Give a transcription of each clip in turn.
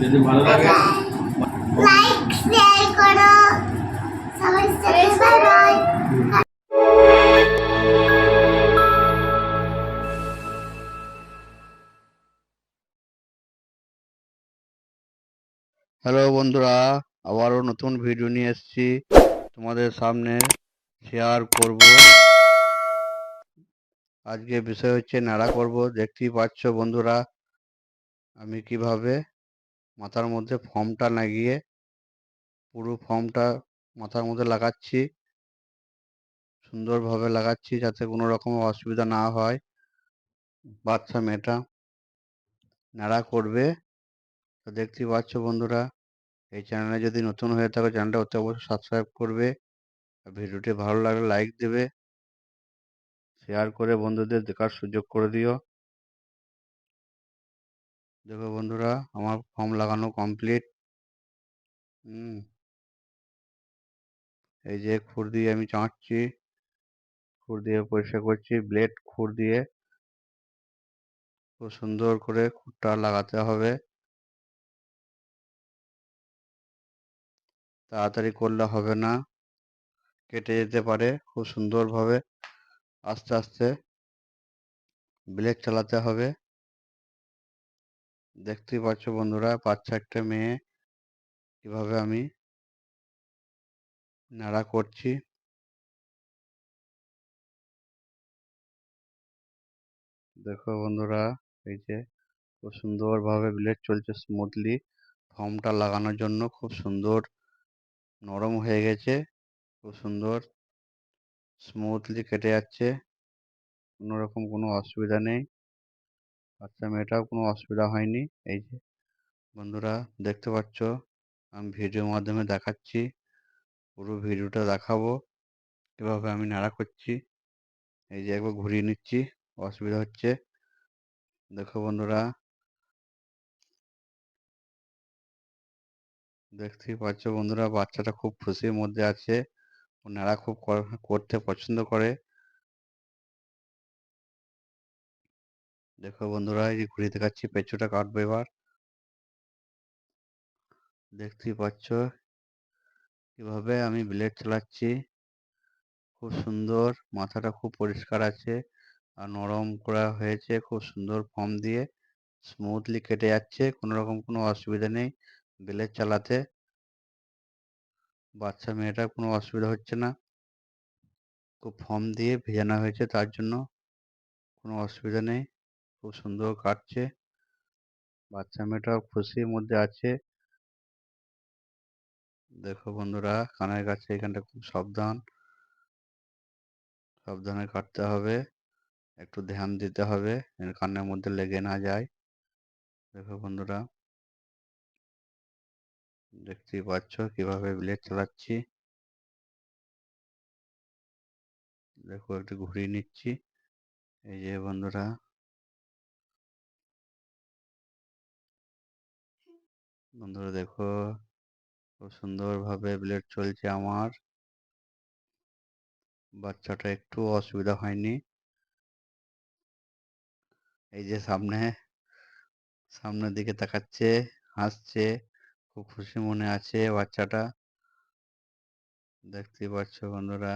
যদি ভালো লাগে লাইক শেয়ার করো। সবাই হ্যালো বন্ধুরা। আবারও নতুন ভিডিও নিয়ে এসেছি। তোমাদের সামনে শেয়ার করব। আজকে বিষয় হচ্ছে নাড়া করব। দেখতেই পাচ্ছ বন্ধুরা, আমি কীভাবে মাথার মধ্যে ফর্মটা লাগিয়ে পুরো ফর্মটা মাথার মধ্যে লাগাচ্ছি। সুন্দরভাবে লাগাচ্ছি যাতে কোনো রকম অসুবিধা না হয়। বাচ্চা মেয়েটা নাড়া করবে। তো দেখতেই পাচ্ছ বন্ধুরা, এই চ্যানেলে যদি নতুন হয়ে থাকো চ্যানেলটা অতি অবশ্যই সাবস্ক্রাইব করবে। ভিডিওটি ভালো লাগলে লাইক দেবে। শেয়ার করে বন্ধুদের দেখার সুযোগ করে দিও। দেখো বন্ধুরা, আমার ফর্ম লাগানো কমপ্লিট হুম। এই যে খুর দিয়ে আমি চাঁচছি খুর দিয়ে পরিষ্কার করছি ব্লেড খুর দিয়ে। খুব সুন্দর করে খুরটা লাগাতে হবে। তাড়াতাড়ি করলে হবে না। কেটে যেতে পারে খুব সুন্দরভাবে। আস্তে আস্তে ব্লেড চালাতে হবে। দেখতেই পাচ্ছ বন্ধুরা বাচ্চা একটা মেয়ে কীভাবে আমি নাড়া করছি। দেখো বন্ধুরা, এই যে খুব সুন্দরভাবে ব্লেড চলছে স্মুথলি ফর্মটা লাগানোর জন্য খুব সুন্দর নরম হয়ে গেছে, খুব সুন্দর। স্মুথলি কেটে যাচ্ছে। কোনো রকম কোনো অসুবিধা নেই। বাচ্চা মেয়েটাও কোনো অসুবিধা হয়নি। এই যে, বন্ধুরা দেখতে পাচ্ছ, আমি ভিডিওর মাধ্যমে দেখাচ্ছি। পুরো ভিডিওটা দেখাবো। এভাবে আমি নাড়া করছি। এই যে, একবার ঘুরিয়ে নিচ্ছি। অসুবিধা হচ্ছে। দেখো বন্ধুরা। দেখতেই পাচ্ছ বন্ধুরা, বাচ্চাটা খুব খুশির মধ্যে আছে। ও নাড়া খুব করতে পছন্দ করে। দেখো বন্ধুরা, এই যে ঘুরিয়ে দেখাচ্ছি, পেঁচোটা কাটবো এবার। দেখতেই পাচ্ছ কীভাবে আমি ব্লেড চালাচ্ছি। খুব সুন্দর, মাথাটা খুব পরিষ্কার আছে আর নরম করা হয়েছে, খুব সুন্দর ফর্ম দিয়ে। স্মুথলি কেটে যাচ্ছে কোনো রকম কোনো অসুবিধা নেই ব্লেড চালাতে। বাচ্চা মেয়েটার কোনো অসুবিধা হচ্ছে না। খুব ফর্ম দিয়ে ভেজানো হয়েছে তার জন্য। কোনো অসুবিধা নেই। খুব সুন্দর কাটছে। বাচ্চা মেয়েটাও খুশির মধ্যে আছে। দেখো বন্ধুরা, কানের কাছে এখানটা খুব সাবধান। সাবধানে কাটতে হবে। একটু ধ্যান দিতে হবে। কানের মধ্যে লেগে না যায়। দেখো বন্ধুরা। দেখতেই পাচ্ছ কীভাবে ব্লেড চালাচ্ছি। দেখো একটু ঘুরিয়ে নিচ্ছি। এই যে বন্ধুরা। বন্ধুরা দেখো, খুব সুন্দরভাবে ব্লেড চলছে আমার। বাচ্চাটা একটু অসুবিধা হয়নি। এই যে সামনে, সামনের দিকে তাকাচ্ছে, হাসছে। খুব খুশি মনে আছে বাচ্চাটা। দেখতে পাচ্ছ বন্ধুরা।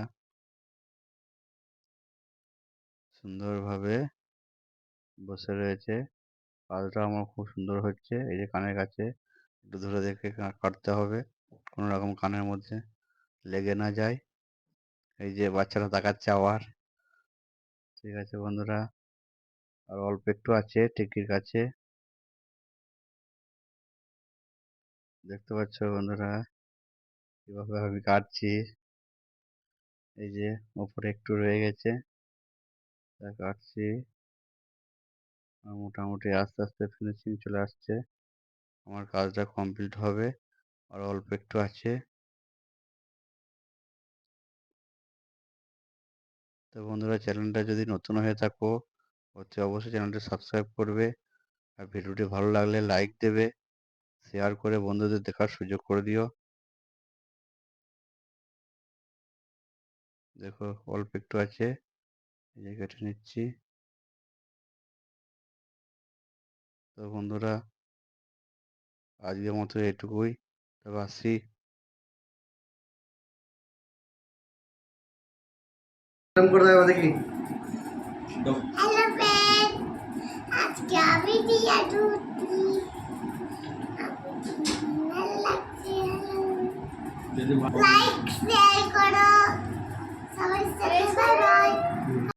সুন্দরভাবে বসে রয়েছে। কাজটা আমার খুব সুন্দর হচ্ছে। এই যে কানের কাছে একটু ধরে দেখে কাটতে হবে। কোনো রকম কানের মধ্যে লেগে না যায়। এই যে বাচ্চাটা তাকাচ্ছে আবার। ঠিক আছে বন্ধুরা। আর অল্প একটু আছে টিকির কাছে। দেখতে পাচ্ছ বন্ধুরা কীভাবে আমি কাটছি। এই যে ওপরে একটু রয়ে গেছে, তা কাটছি। মোটামুটি আস্তে আস্তে ফিনিশিং চলে আসছে। আমার কাজটা কমপ্লিট হবে, আর অল্প একটু আছে। তো বন্ধুরা, চ্যানেলটা যদি নতুন হয়ে থাকো অতি অবশ্যই চ্যানেলটি সাবস্ক্রাইব করবে। আর ভিডিওটি ভালো লাগলে লাইক দেবে। শেয়ার করে বন্ধুদের দেখার সুযোগ করে দিও। দেখো অল্প একটু আছে। এই কেটে নিচ্ছি। তো বন্ধুরা আজকের মতো এটুকুই। তবে আসি। দেখি। আজকে আমি লাইক শেয়ার করো সবার সাথে বাই বাই